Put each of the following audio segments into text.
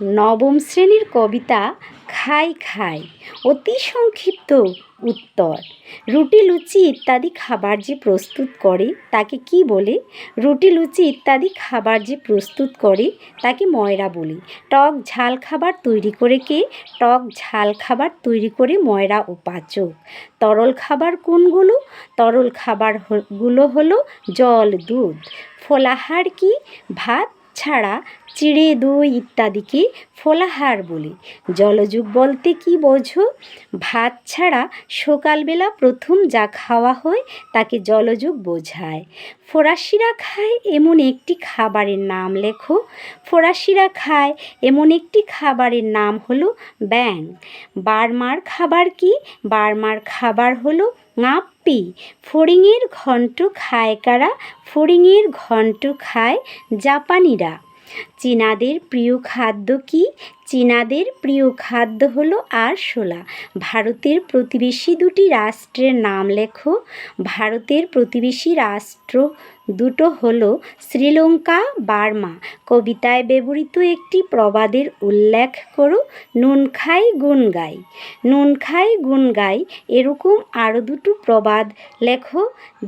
নবম শ্রেণির কবিতা খাই খাই, অতি সংক্ষিপ্ত উত্তর। রুটি, লুচি ইত্যাদি খাবার যে প্রস্তুত করে, তাকে কি বলে? রুটি, লুচি ইত্যাদি খাবার যে প্রস্তুত করে, তাকে ময়রা বলি। টক ঝাল খাবার তৈরি করে কে? টক ঝাল খাবার তৈরি করে ময়রা ও পাচক তরল খাবার কোনগুলো? তরল খাবারগুলো হলো জল, দুধ। ফলাহার কি? ভাত ছাড়া চিড়ে দই ইত্যাদিকে ফলাহার বলি। জলযোগ বলতে কি বোঝো? ভাত ছাড়া সকালবেলা প্রথম যা খাওয়া হয় তাকে জলযোগ বোঝায়। ফরাসিরা খায় এমন একটি খাবারের নাম লেখো। ফরাসিরা খায় এমন একটি খাবারের নাম হলো ব্যাং বার্মার খাবার কি? বার্মার খাবার হলো গাপ্পি ফড়িংয়ের ঘন্ট খায় কারা? ফড়িংয়ের ঘন্ট খায় জাপানিরা। চীনাদের প্রিয় খাদ্য কি? চীনাদের প্রিয় খাদ্য হলো আরশোলা। ভারতের প্রতিবেশী দুটি রাষ্ট্রের নাম লেখো। ভারতের প্রতিবেশী রাষ্ট্র দুটো হলো শ্রীলঙ্কা, বার্মা। কবিতায় ব্যবহৃত একটি প্রবাদের উল্লেখ করো, নুন খাই, গুণ গাই। নুন খাই, গুণ গাই, এরকম আরও দুটো প্রবাদ লেখো।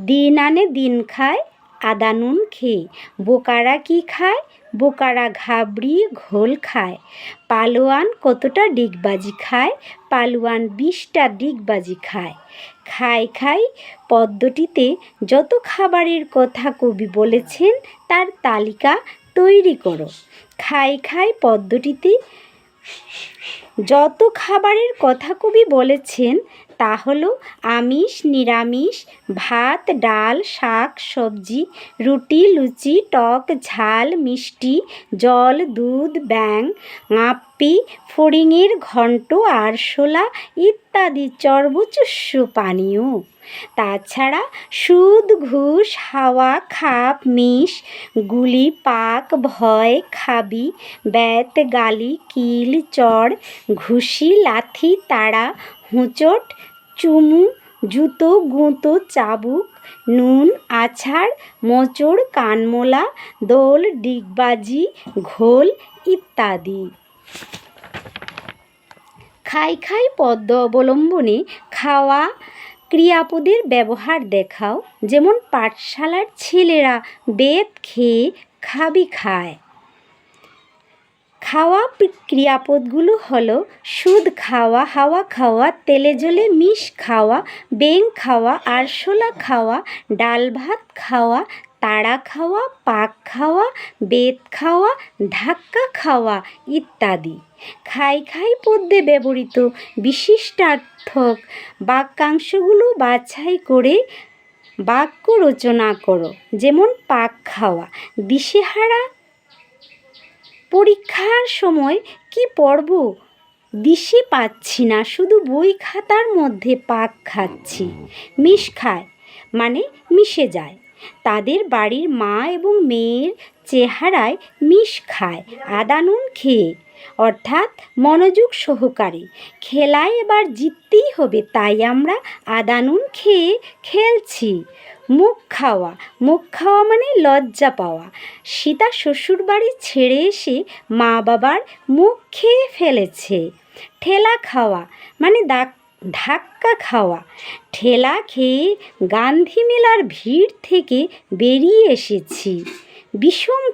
দিন আনে দিন খায় আদা নুন খেয়ে। বোকারা কি খায়? বোকারা ঘাবড়িয়ে ঘোল খায়। পালোয়ান কতটা ডিগবাজি খায়? পালোয়ান বিশটা ডিগবাজি খায়। খাই খাই পদ্মটিতে যত খাবারের কথা কবি বলেছেন, তার তালিকা তৈরি করো। খাই খাই পদ্মটিতে যত খাবারের কথা কবি বলেছেন, তা হলো আমিষ, নিরামিষ, ভাত, ডাল, শাক, সবজি, রুটি, লুচি, টক, ঝাল, মিষ্টি, জল, দুধ ব্যাং আপ্পি ফড়িংয়ের ঘন্ট, আরশোলা ইত্যাদি চর্বচস্য পানীয়। তাছাড়া সুদ, ঘুষ, হাওয়া, খাপ মিশ গুলি, পাক, ভয়, খাবি, ব্যাত, গালি, কিল চড় ঘুষি, লাথি, তাড়া, হোঁচট, চুমু, জুতো, গুঁতো, চাবুক, নুন, আছাড়, মোচড়, কানমোলা, দোল, ডিগবাজি, ঘোল ইত্যাদি। খাই খাই পদ্ম অবলম্বনে খাওয়া ক্রিয়াপদের ব্যবহার দেখাও, যেমন পাঠশালার ছেলেরা বেত খেয়ে খাবি খায়। খাওয়া ক্রিয়াপদগুলো হলো সুদ খাওয়া, হাওয়া খাওয়া, তেলে জলে মিশ খাওয়া, বেং খাওয়া, আরশোলা খাওয়া, ডাল ভাত খাওয়া, তাড়া খাওয়া, পাক খাওয়া, বেত খাওয়া, ধাক্কা খাওয়া ইত্যাদি। খাই খাই পদ্যে ব্যবহৃত বিশিষ্টার্থক বাক্যাংশগুলো বাছাই করে বাক্য রচনা করো। যেমন পাক খাওয়া, দিশেহারা পরীক্ষার সময় কি পড়ব? দিশে পাচ্ছি না, শুধু বই খাতার মধ্যে পাক খাচ্ছি। মিশ খায় মানে মিশে যায়। তাদের বাড়ির মা এবং মেয়ের চেহারায় মিশ খায় আদানুন খেয়ে। অর্থাৎ মনোযোগ সহকারে। খেলায় এবার জিততেই হবে, তাই আমরা আদানুন খেয়ে খেলছি। মুখ খাওয়া। মুখ খাওয়া মানে লজ্জা পাওয়া। সীতা শ্বশুরবাড়ি ছেড়ে এসে মা বাবার মুখ খেয়ে ফেলেছে। ঠেলা খাওয়া মানে ডাক ধাক্কা খাওয়া। ঠেলা খেয়ে গান্ধী মেলার ভিড় থেকে বেরিয়ে এসেছি। বিষম